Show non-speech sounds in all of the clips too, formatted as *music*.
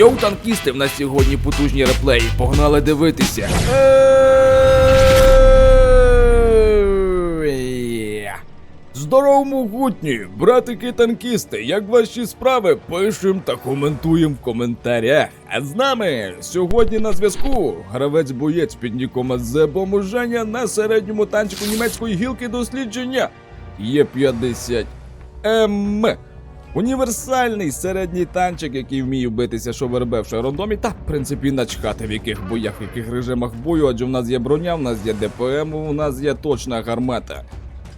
Йоу, танкісти, в нас сьогодні потужні реплеї. Погнали дивитися. Ей! Здорово, могутні, братики танкісти, як ваші справи? Пишем та коментуємо в коментарях. А з нами сьогодні на зв'язку гравець-боєць під ніком Зебому Женя на середньому танчику німецької гілки дослідження Є50 М. Універсальний середній танчик, який вміє битися шовербе в шародомі, та в принципі начхати в яких боях, в яких режимах бою, адже в нас є броня, в нас є ДПМ, у нас є точна гармата.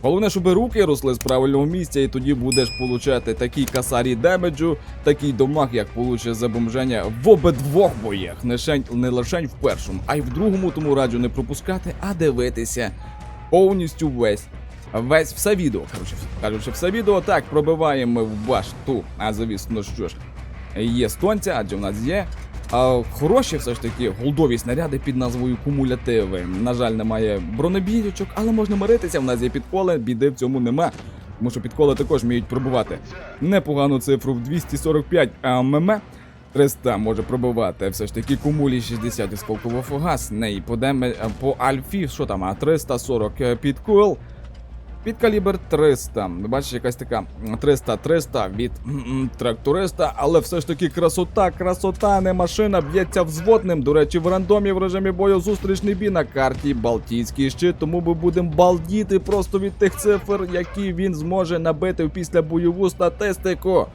Головне, щоб руки росли з правильного місця, і тоді будеш получати такий касарі демеджу, такий домаг, як получить за бомження в обидвох боях. Не, шень, не лише в першому, а й в другому, тому раджу не пропускати, а дивитися повністю весь. Весь все відео. Коротше, кажучи, все відео так пробиваємо в башту. А звісно, що ж, є стонця, адже в нас є. А, хороші все ж таки голдові снаряди під назвою кумулятиви. На жаль, немає бронебійочок, але можна миритися. В нас є підколи, біди в цьому нема. Тому що підколи також вміють пробувати непогану цифру в 245 АММ. 300 може пробивати все ж таки кумулі 60 осколково фугас. Неї по, деме, по альфі, що там, а 340 підкол. Під калібр 300. Бачиш, якась така 300-300 від м-м, але все ж таки красота, красота, не машина, б'ється взводним. До речі, в рандомі в режимі бою зустрічний бій на карті Балтійський щит, тому ми будемо балдіти просто від тих цифр, які він зможе набити в післябойову статистику.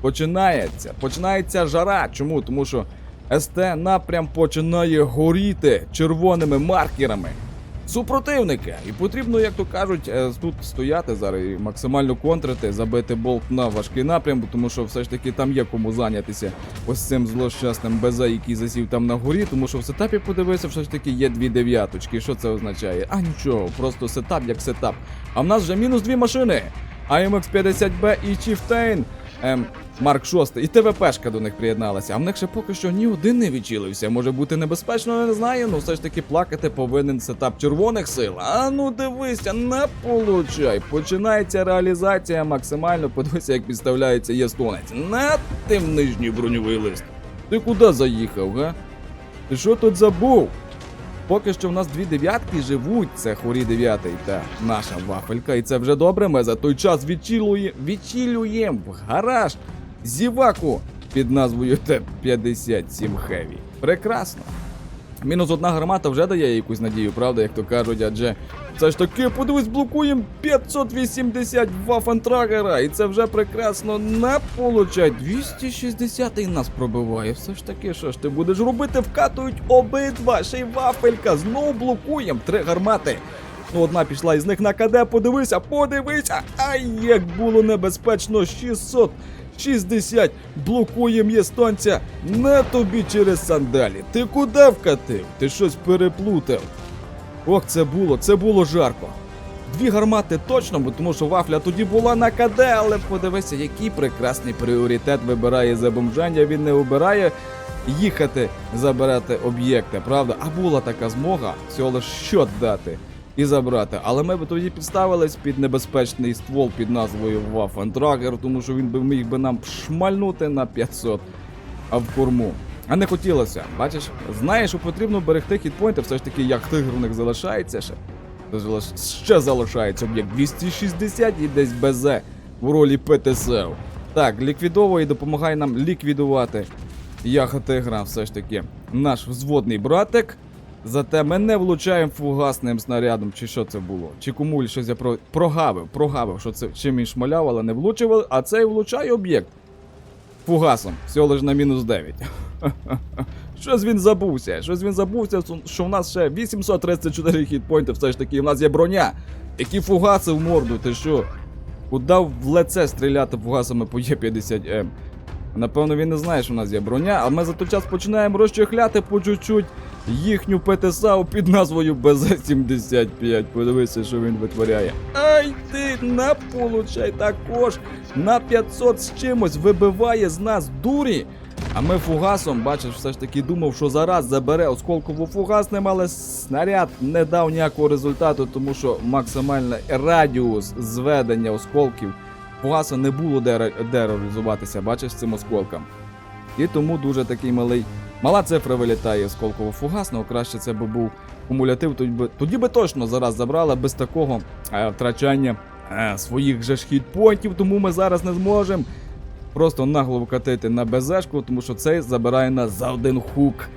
Починається, починається жара. Чому? Тому що СТ напрям починає горіти червоними маркерами супротивника. І потрібно, як то кажуть, е, тут стояти зараз і максимально контрити, забити болт на важкий напрям, тому що все ж таки там є кому зайнятися ось цим злощасним БЗ, який засів там на горі, тому що в сетапі подивився, все ж таки є дві дев'яточки. Що це означає? А нічого, просто сетап як сетап. А в нас вже мінус дві машини. AMX 50B і Chieftain. Ем, Марк 6 і ТВПшка до них приєдналася, а в них ще поки що ні один не відчілився. Може бути небезпечно, не знаю, ну все ж таки плакати повинен сетап червоних сил. А ну дивися, не получай. Починається реалізація максимально. Подивися, як підставляється єстонець. На тим нижній броньовий лист. Ти куди заїхав, га? Ти що тут забув? Поки що в нас дві дев'ятки живуть, це хорі дев'ятий та наша вафелька, і це вже добре. Ми за той час відчілює, відчілюємо в гараж зіваку під назвою Т-57 Heavy. Прекрасно. Мінус одна гармата вже дає якусь надію, правда, як то кажуть, адже це ж таки, подивись, блокуємо 580 вафентрагера, і це вже прекрасно не получать. 260 і нас пробиває. Все ж таки, що ж ти будеш робити? Вкатують обидва, ще й вафелька. Знову блокуємо три гармати. Ну, одна пішла із них на КД, подивися, подивися! Ай, як було небезпечно, 660 блокуєм єстонця не тобі через сандалі. Ти куди вкатив? Ти щось переплутав. Ох, це було, це було жарко. Дві гармати точно, бо тому що вафля тоді була на КД, але подивися, який прекрасний пріоритет вибирає за бомжання. Він не обирає їхати забирати об'єкти, правда? А була така змога всього лиш щот дати і забрати. Але ми б тоді підставились під небезпечний ствол під назвою Waffentrager, тому що він би міг би нам шмальнути на 500 а в корму. А не хотілося, бачиш, знаєш, що потрібно берегти хітпойнти, все ж таки, як тигр у них залишається ще. Ще залишається об'єкт 260 і десь БЗ в ролі ПТСЛ. Так, ліквідовує і допомагає нам ліквідувати Яха Тигра, все ж таки. Наш взводний братик. Зате ми не влучаємо фугасним снарядом, чи що це було? Чи кумуль щось я про... прогавив, прогавив, що це чим він шмаляв, але не влучив, а цей влучає об'єкт. Фугасом, всього лиш на мінус 9. *laughs* Щось він забувся. Щось він забувся, що в нас ще 834 хітпойнти, все ж таки, в нас є броня. Які фугаси в морду, ти що? Куда в лице стріляти фугасами по Є50М? Напевно, він не знає, що в нас є броня, а ми за той час починаємо розчехляти по чуть-чуть їхню ПТСАУ під назвою БЗ-75. Подивися, що він витворяє. Ай ти на получай також на 500 з чимось вибиває з нас дурі. А ми фугасом, бачиш, все ж таки думав, що зараз забере осколково фугасним, але снаряд не дав ніякого результату, тому що максимальний радіус зведення осколків фугаса не було де, де реалізуватися, бачиш, цим осколкам. І тому дуже такий малий. Мала цифра вилітає з колково фугасного. Краще це би був кумулятив, тоді би, тоді би точно зараз забрала без такого е, втрачання е, своїх же ж хітпоінтів, тому ми зараз не зможемо просто нагло вкатити на безешку, тому що цей забирає нас за один хук.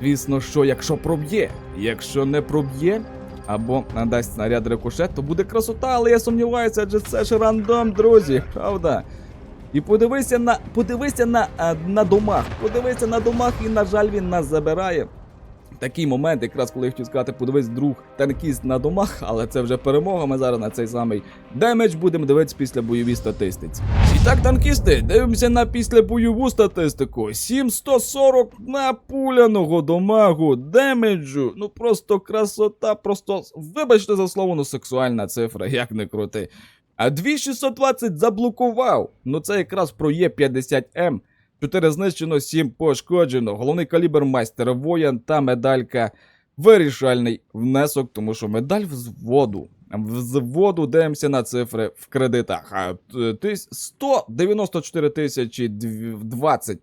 Звісно, що якщо проб'є, якщо не проб'є, або надасть снаряд рикошет, то буде красота, але я сумніваюся, адже це ж рандом, друзі, правда? І подивися на подивися на, на домах. Подивися на домах, і, на жаль, він нас забирає. Такий момент, якраз коли я хотів сказати, подивись друг танкіст на домах, але це вже перемога. Ми зараз на цей самий демедж будемо дивитися після бойовій статистиці. І так, танкісти, дивимося на післябойову статистику. 7140 напуляного домагу, демеджу. Ну просто красота, просто вибачте за слово, ну сексуальна цифра, як не крути. А 2620 заблокував. Ну це якраз про Є50М. 4 знищено, 7 пошкоджено. Головний калібр майстер воян та медалька. Вирішальний внесок, тому що медаль взводу. Взводу дивимося на цифри в кредитах. А, т- тис- 194 тисячі 20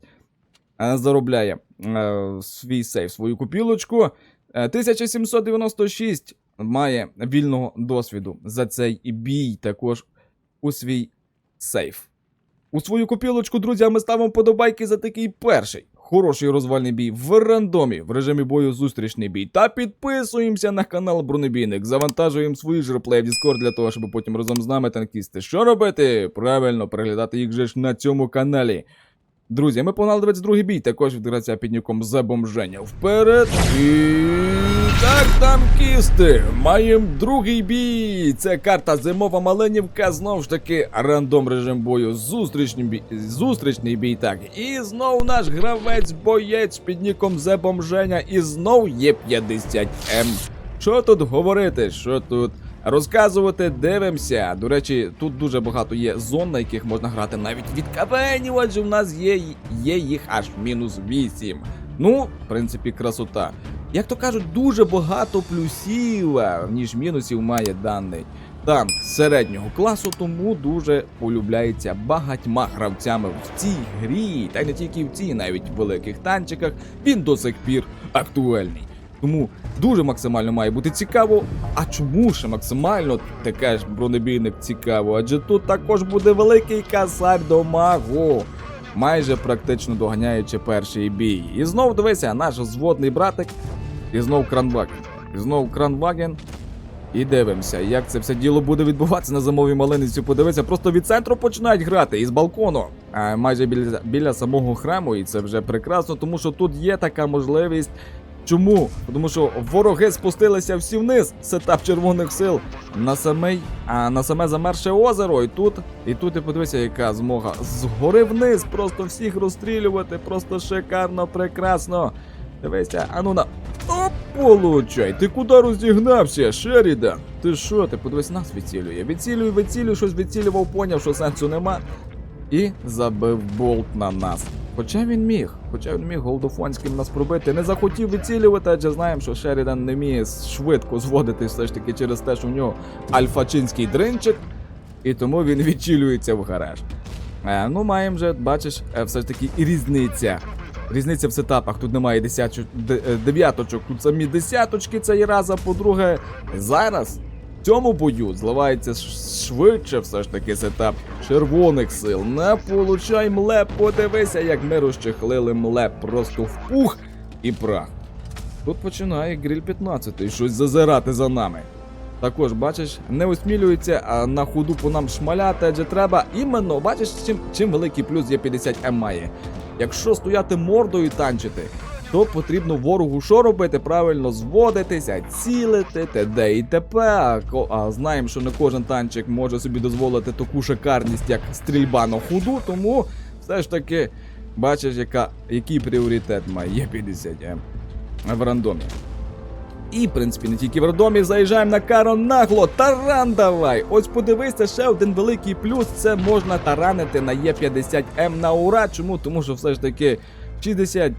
е, заробляє е, свій сейф, свою купілочку. Е, 1796 має вільного досвіду за цей бій також у свій сейф. У свою копілочку, друзі, ми ставимо подобайки за такий перший. Хороший розвальний бій в рандомі в режимі бою зустрічний бій. Та підписуємося на канал Бронебійник. Завантажуємо свої ж реплеї в Discord для того, щоб потім разом з нами танкісти. Що робити? Правильно, переглядати їх же ж на цьому каналі. Друзі, ми погнали 22 бій, також відгравця під ніком за бомження. Вперед! І так, танкісти! Маємо другий бій! Це карта Зимова Маленівка, знову ж таки, рандом режим бою, зустрічний бій, зустрічний бій, так. І знов наш гравець-боєць під ніком за бомження, і знов є 50М. Що тут говорити? Що тут? Розказувати дивимося. До речі, тут дуже багато є зон, на яких можна грати навіть від кавенів, адже в нас є, є їх аж мінус 8. Ну, в принципі, красота. Як то кажуть, дуже багато плюсів, ніж мінусів має даний танк середнього класу, тому дуже полюбляється багатьма гравцями в цій грі, та й не тільки в цій, навіть в великих танчиках. Він до сих пір актуальний. Тому дуже максимально має бути цікаво. А чому ж максимально таке ж бронебійник цікаво? Адже тут також буде великий касар до магу. Майже практично доганяючи перший бій. І знов дивися, наш зводний братик. І знов кранваген. І знов кранваген. І дивимося, як це все діло буде відбуватися на зимовій малиниці. Подивися, просто від центру починають грати із балкону, а майже біля, біля самого храму, і це вже прекрасно, тому що тут є така можливість. Чому? Тому що вороги спустилися всі вниз, сетап червоних сил на самий, а на саме замерше озеро. І тут, і тут ти подивися, яка змога. Згори вниз, просто всіх розстрілювати, просто шикарно, прекрасно. Дивися, а ну на. Оп, получай! Ти куди розігнався, Шерідан? Ти що, ти подивись, нас відцілює. Відцілює, відцілює, щось відцілював, поняв, що сенсу нема. І забив болт на нас. Хоча він міг, хоча він міг голдофонським нас пробити, не захотів відцілювати, адже знаємо, що Шерідан не вміє швидко зводити все ж таки через те, що в нього альфачинський дринчик, і тому він відчілюється в гараж. Е, ну, маємо вже, бачиш, е, все ж таки і різниця. Різниця в сетапах. Тут немає десятчо- де- е, дев'яточок, тут самі десяточки це є раз, по-друге, зараз цьому бою зливається швидше все ж таки сетап червоних сил. Не получай мле, подивися, як ми розчехлили мле просто в пух і прах. Тут починає гриль 15 щось зазирати за нами. Також, бачиш, не осмілюється а на ходу по нам шмаляти, адже треба іменно, бачиш, чим, чим великий плюс є 50М має. Якщо стояти мордою і танчити, то потрібно ворогу що робити? Правильно зводитися, цілити, т.д. і т.п. А, а знаємо, що не кожен танчик може собі дозволити таку шикарність, як стрільба на ходу, тому все ж таки бачиш, яка, який пріоритет має 50М в рандомі. І, в принципі, не тільки в родомі, заїжджаємо на каро нагло. Таран давай! Ось подивися, ще один великий плюс. Це можна таранити на Є50М на ура. Чому? Тому що все ж таки 60.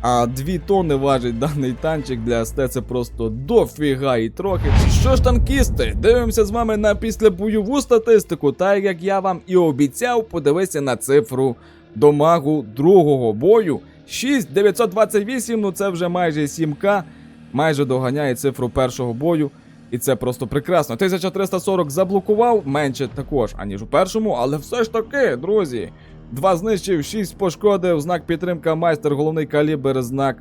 А 2 тонни важить даний танчик для СТ це просто дофіга і трохи. Що ж, танкісти, дивимося з вами на післябойову статистику. Так як я вам і обіцяв, подивися на цифру до магу другого бою. 6928, ну це вже майже 7к, майже доганяє цифру першого бою. І це просто прекрасно. 1340 заблокував, менше також, аніж у першому, але все ж таки, друзі. Два знищив, шість пошкодив, знак підтримка, майстер, головний калібр, знак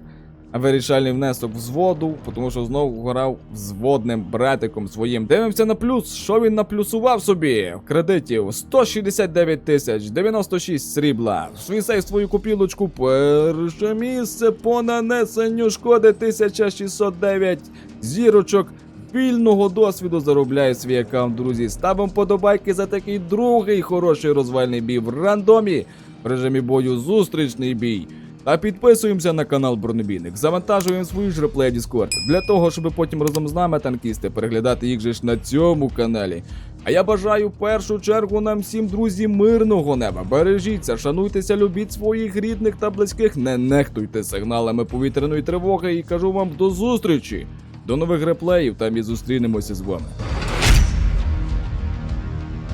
вирішальний внесок взводу, тому що знову грав взводним братиком своїм. Дивимося на плюс. Що він наплюсував собі? Кредитів 169 тисяч, 96 срібла. Свій сейф свою купілочку. Перше місце по нанесенню шкоди 1609 зірочок. Вільного досвіду заробляє свій аккаунт, друзі. Ставимо подобайки за такий другий хороший розвальний бій в рандомі в режимі бою зустрічний бій. Та підписуємося на канал Бронебійник, завантажуємо свою ж реплей Discord, для того, щоб потім разом з нами танкісти переглядати їх же ж на цьому каналі. А я бажаю в першу чергу нам всім, друзі, мирного неба. Бережіться, шануйтеся, любіть своїх рідних та близьких, не нехтуйте сигналами повітряної тривоги і кажу вам до зустрічі. До нових реплеїв, там і зустрінемося з вами.